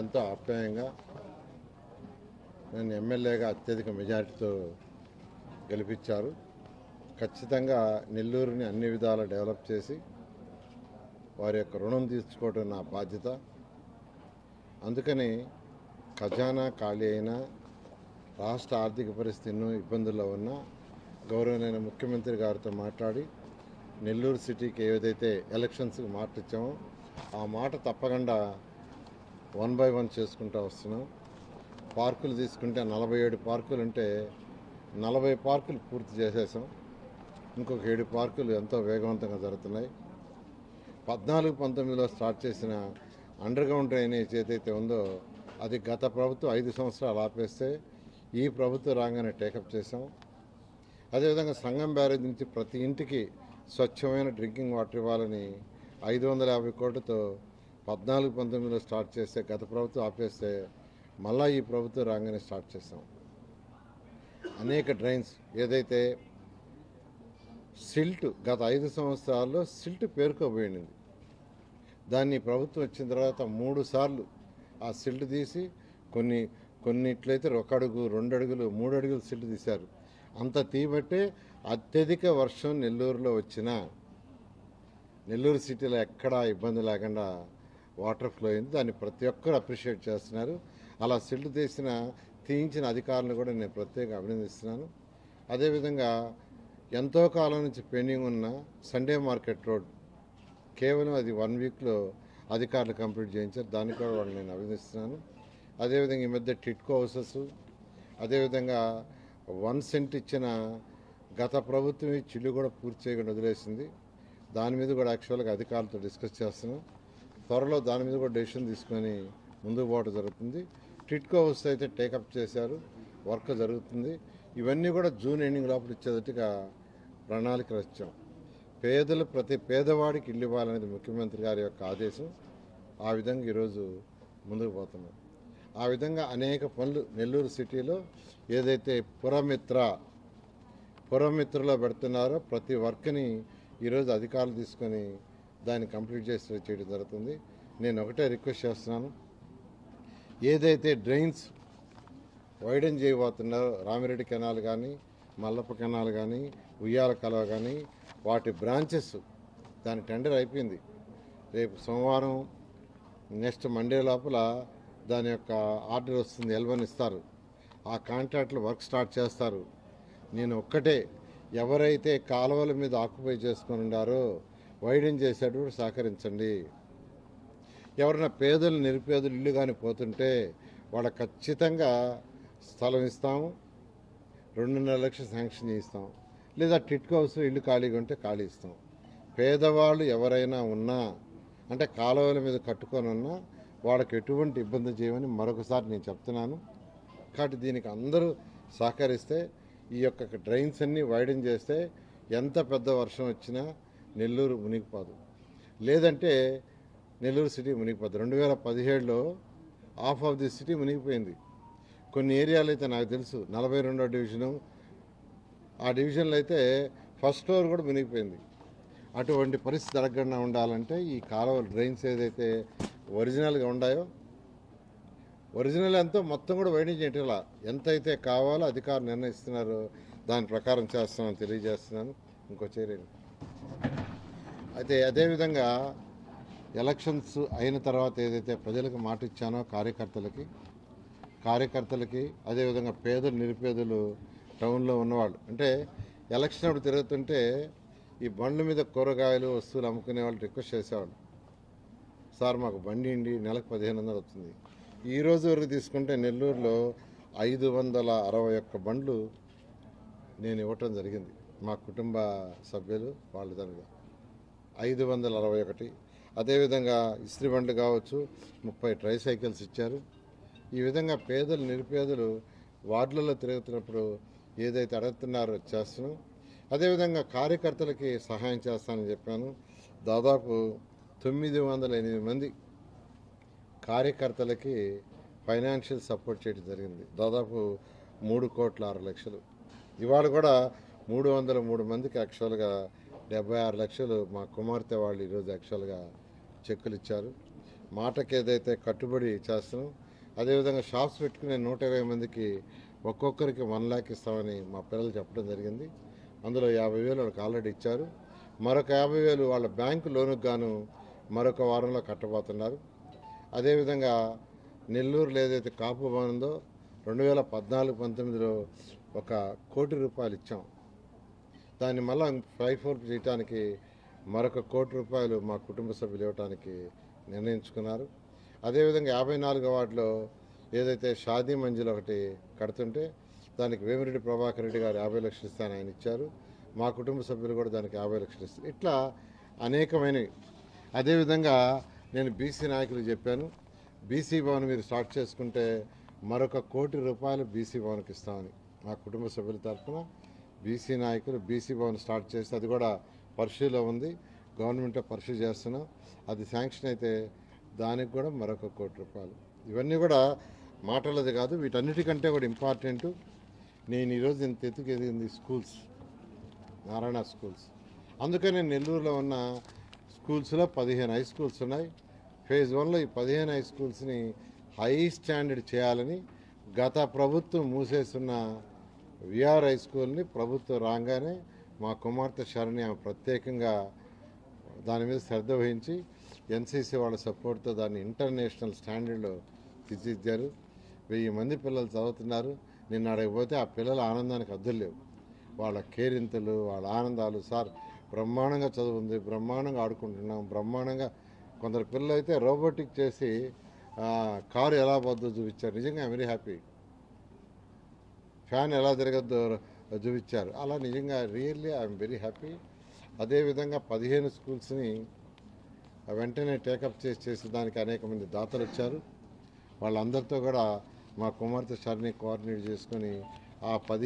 ఎంతో ఆప్యాయంగా నన్ను ఎమ్మెల్యేగా అత్యధిక మెజారిటీతో గెలిపించారు. ఖచ్చితంగా నెల్లూరుని అన్ని విధాలా డెవలప్ చేసి వారి యొక్క రుణం తీర్చుకోవడం నా బాధ్యత. అందుకని ఖజానా ఖాళీ అయినా రాష్ట్ర ఆర్థిక పరిస్థితి ఎన్నో ఇబ్బందుల్లో ఉన్నా గౌరవనైన ముఖ్యమంత్రి గారితో మాట్లాడి నెల్లూరు సిటీకి ఏదైతే ఎలక్షన్స్కి మాట ఇచ్చామో ఆ మాట తప్పకుండా వన్ బై వన్ చేసుకుంటూ వస్తున్నాం. పార్కులు తీసుకుంటే నలభై ఏడు పార్కులు ఉంటే నలభై పార్కులు పూర్తి చేసేసాం. ఇంకొక ఏడు పార్కులు ఎంతో వేగవంతంగా జరుగుతున్నాయి. పద్నాలుగు పంతొమ్మిదిలో స్టార్ట్ చేసిన అండర్ గ్రౌండ్ డ్రైనేజ్ ఏదైతే ఉందో అది గత ప్రభుత్వం ఐదు సంవత్సరాలు ఆపేస్తే ఈ ప్రభుత్వం రాగానే టేకప్ చేసాం అదేవిధంగా సంగం బ్యారేజ్ నుంచి ప్రతి ఇంటికి స్వచ్ఛమైన డ్రింకింగ్ వాటర్ ఇవ్వాలని ఐదు వందల యాభై కోట్లతో పద్నాలుగు పంతొమ్మిదిలో స్టార్ట్ చేస్తే గత ప్రభుత్వం ఆపేస్తే మళ్ళా ఈ ప్రభుత్వం రాగానే స్టార్ట్ చేస్తాం. అనేక డ్రైన్స్ ఏదైతే సిల్ట్ గత ఐదు సంవత్సరాల్లో సిల్ట్ పేరుకోబోయింది. దాన్ని ప్రభుత్వం వచ్చిన తర్వాత మూడు సార్లు ఆ సిల్ట్ తీసి కొన్ని కొన్నిట్లయితే ఒక అడుగు రెండు అడుగులు మూడు అడుగులు సిల్ట్ తీశారు. అంత తీబట్టే అత్యధిక వర్షం నెల్లూరులో వచ్చిన నెల్లూరు సిటీలో ఎక్కడా ఇబ్బంది లేకుండా వాటర్ ఫ్లో అయింది. దాన్ని ప్రతి ఒక్కరు అప్రిషియేట్ చేస్తున్నారు. అలా సిల్ట్ తీసిన తీయించిన అధికారులను కూడా నేను ప్రత్యేకంగా అభినందిస్తున్నాను. అదేవిధంగా ఎంతో కాలం నుంచి పెండింగ్ ఉన్న సండే మార్కెట్ రోడ్ కేవలం అది వన్ వీక్లో అధికారులు కంప్లీట్ చేయించారు. దానికి కూడా వాళ్ళు నేను అభినందిస్తున్నాను. అదేవిధంగా ఈ మధ్య టిట్కో హౌసెస్ అదేవిధంగా వన్ సెంట్ ఇచ్చిన గత ప్రభుత్వం ఈ చిల్లు కూడా పూర్తి చేయకుండా వదిలేసింది. దాని మీద కూడా యాక్చువల్గా అధికారులతో డిస్కస్ చేస్తున్నాం. త్వరలో దాని మీద కూడా డెసిషన్ తీసుకొని ముందుకు పోవడం జరుగుతుంది. టిట్కో వస్తే అయితే టేకప్ చేశారు. వర్క్ జరుగుతుంది. ఇవన్నీ కూడా జూన్ ఎండింగ్ లోపల ఇచ్చేటట్టుగా ప్రణాళిక వచ్చాం పేదలు ప్రతి పేదవాడికి ఇల్లు ఇవ్వాలనేది ముఖ్యమంత్రి గారి యొక్క ఆదేశం. ఆ విధంగా ఈరోజు ముందుకు పోతున్నాం. ఆ విధంగా అనేక పనులు నెల్లూరు సిటీలో ఏదైతే పురమిత్ర పురమిత్రలో పెడుతున్నారో ప్రతి వర్క్ని ఈరోజు అధికారులు తీసుకొని దాన్ని కంప్లీట్ చేసి చేయడం జరుగుతుంది. నేను ఒకటే రిక్వెస్ట్ చేస్తున్నాను. ఏదైతే డ్రైన్స్ వైడన్ చేయబోతున్నారో రామిరెడ్డి కెనాల్ కానీ మల్లప్ప కెనాల్ కానీ ఉయ్యాల కలవ కానీ వాటి బ్రాంచెస్ దాని టెండర్ అయిపోయింది. రేపు సోమవారం నెక్స్ట్ మండే లోపల దాని యొక్క ఆర్డర్ వస్తుంది. ఎల్వన్ ఇస్తారు. ఆ కాంట్రాక్ట్లో వర్క్ స్టార్ట్ చేస్తారు. నేను ఒక్కటే ఎవరైతే కాలువల మీద ఆక్యుపై చేసుకొని ఉండారో వైడెన్ చేసేటప్పుడు సహకరించండి. ఎవరైనా పేదలు నిరుపేదలు ఇల్లు కానీ పోతుంటే వాళ్ళకి ఖచ్చితంగా స్థలం ఇస్తాము. రెండున్నర లక్షలు శాంక్షన్ చేయిస్తాం లేదా టిట్ హౌస్ ఇల్లు ఖాళీగా ఉంటే ఖాళీ ఇస్తాం. పేదవాళ్ళు ఎవరైనా ఉన్నా అంటే కాలువల మీద కట్టుకొని ఉన్నా వాళ్ళకి ఎటువంటి ఇబ్బంది చేయమని మరొకసారి నేను చెప్తున్నాను. కాబట్టి దీనికి అందరూ సహకరిస్తే ఈ యొక్క డ్రైన్స్ అన్నీ వైడెన్ చేస్తే ఎంత పెద్ద వర్షం వచ్చినా నెల్లూరు మునిగిపోదు. లేదంటే నెల్లూరు సిటీ మునిగిపోద్దు రెండు వేల పదిహేడులో హాఫ్ ఆఫ్ ది సిటీ మునిగిపోయింది. కొన్ని ఏరియాలు అయితే నాకు తెలుసు. నలభై రెండో డివిజను. ఆ డివిజన్లో అయితే ఫస్ట్ ఫ్లోర్ కూడా మునిగిపోయింది. అటువంటి పరిస్థితి జరగకుండా ఉండాలంటే ఈ కాలువ డ్రైన్స్ ఏదైతే ఒరిజినల్గా ఉన్నాయో ఒరిజినల్ ఎంతో మొత్తం కూడా వైడింగ్ చేయటం ఎంత అయితే కావాలో అధికారులు నిర్ణయిస్తున్నారో దాని ప్రకారం చేస్తామని తెలియజేస్తున్నాను. ఇంకో చేరేది అయితే అదేవిధంగా ఎలక్షన్స్ అయిన తర్వాత ఏదైతే ప్రజలకు మాట ఇచ్చానో కార్యకర్తలకి కార్యకర్తలకి అదేవిధంగా పేదలు నిరుపేదలు టౌన్లో ఉన్నవాళ్ళు అంటే ఎలక్షన్ అప్పుడు తిరుగుతుంటే ఈ బండ్ల మీద కూరగాయలు వస్తువులు అమ్ముకునే వాళ్ళు రిక్వెస్ట్ చేసేవాళ్ళు. సార్ మాకు బండి ఇండి నెలకు పదిహేను వందలు వస్తుంది. ఈ రోజు వరకు తీసుకుంటే నెల్లూరులో ఐదు వందల అరవై ఒక్క బండ్లు నేను ఇవ్వటం జరిగింది. మా కుటుంబ సభ్యులు వాళ్ళ దానిగా ఐదు వందల అరవై ఒకటి. అదేవిధంగా ఇస్త్రీ బండ్లు కావచ్చు ముప్పై ట్రై సైకిల్స్ ఇచ్చారు. ఈ విధంగా పేదలు నిరుపేదలు వార్డులలో తిరుగుతున్నప్పుడు ఏదైతే అడుగుతున్నారో చేస్తున్నాం. అదేవిధంగా కార్యకర్తలకి సహాయం చేస్తానని చెప్పాను. దాదాపు తొమ్మిది వందల ఎనిమిది మంది కార్యకర్తలకి ఫైనాన్షియల్ సపోర్ట్ చేయడం జరిగింది. దాదాపు మూడు కోట్ల ఆరు లక్షలు. ఇవాళ కూడా మూడు వందల మూడు మందికి యాక్చువల్గా డెబ్బై ఆరు లక్షలు మా కుమార్తె వాళ్ళు ఈరోజు యాక్చువల్గా చెక్కులు ఇచ్చారు. మాటకి ఏదైతే కట్టుబడి చేస్తున్నాం అదేవిధంగా షాప్స్ పెట్టుకునే నూట ఇరవై మందికి ఒక్కొక్కరికి వన్ ల్యాక్ ఇస్తామని మా పిల్లలు చెప్పడం జరిగింది. అందులో యాభై వేలు వాళ్ళకి ఆల్రెడీ ఇచ్చారు. మరొక యాభై వేలు వాళ్ళ బ్యాంకు లోనుకు గాను మరొక వారంలో కట్టబోతున్నారు. అదేవిధంగా నెల్లూరులో ఏదైతే కాపు భవన్ ఉందో రెండు వేల పద్నాలుగు పంతొమ్మిదిలో ఒక కోటి రూపాయలు ఇచ్చాం. దాన్ని మళ్ళా ఫైవ్ ఫోర్ చేయటానికి మరొక కోటి రూపాయలు మా కుటుంబ సభ్యులు ఇవ్వటానికి నిర్ణయించుకున్నారు. అదేవిధంగా యాభై నాలుగో వార్డులో ఏదైతే షాదీ మంజిల్ ఒకటి కడుతుంటే దానికి వేమిరెడ్డి ప్రభాకర్ రెడ్డి గారు యాభై లక్షలు ఇస్తాను ఆయన ఇచ్చారు. మా కుటుంబ సభ్యులు కూడా దానికి యాభై లక్షలు ఇస్తారు ఇట్లా అనేకమైనవి. అదేవిధంగా నేను బీసీ నాయకులు చెప్పాను. బీసీ భవన్ మీరు స్టార్ట్ చేసుకుంటే మరొక కోటి రూపాయలు బీసీ భవన్కి ఇస్తామని మా కుటుంబ సభ్యుల తరఫున బీసీ నాయకులు బీసీ భవన్ స్టార్ట్ చేసి అది కూడా పరిశీలో ఉంది. గవర్నమెంట్ పరిశీ చేస్తున్నాం. అది శాంక్షన్ అయితే దానికి కూడా మరొక కోటి రూపాయలు. ఇవన్నీ కూడా మాటలది కాదు వీటన్నిటికంటే కూడా ఇంపార్టెంట్ నేను ఈరోజు ఇంత ఎత్తుకెదిగింది స్కూల్స్ నారాయణ స్కూల్స్ అందుకనే నెల్లూరులో ఉన్న స్కూల్స్లో పదిహేను హై స్కూల్స్ ఉన్నాయి. ఫేజ్ వన్లో ఈ పదిహేను హై స్కూల్స్ని హై స్టాండర్డ్ చేయాలని గత ప్రభుత్వం మూసేస్తున్న విఆర్ హై స్కూల్ని ప్రభుత్వం రాగానే మా కుమార్తె శరణి ఆమె ప్రత్యేకంగా దాని మీద శ్రద్ధ వహించి ఎన్సీసీ వాళ్ళ సపోర్ట్తో దాన్ని ఇంటర్నేషనల్ స్టాండర్డ్లో తీర్చిదిద్దారు వెయ్యి మంది పిల్లలు చదువుతున్నారు. నిన్న అడగపోతే ఆ పిల్లల ఆనందానికి అద్దులు లేవు. వాళ్ళ కేరింతలు వాళ్ళ ఆనందాలు సార్ బ్రహ్మాండంగా చదువుంది బ్రహ్మాండంగా ఆడుకుంటున్నాం బ్రహ్మాండంగా కొందరు పిల్లలు అయితే రోబోటిక్ చేసి కారు ఎలా పోద్దో చూపించారు. నిజంగా ఐమ్ వెరీ హ్యాపీ ఫ్యాన్ ఎలా తిరగద్దో చూపించారు. అలా నిజంగా రియల్లీ ఐఎమ్ వెరీ హ్యాపీ. అదేవిధంగా పదిహేను స్కూల్స్ని వెంటనే టేకప్ చేసి చేసే దానికి అనేక మంది దాతలు వచ్చారు. వాళ్ళందరితో కూడా మా కుమార్తె షర్ని కోఆర్డినేట్ చేసుకొని ఆ పది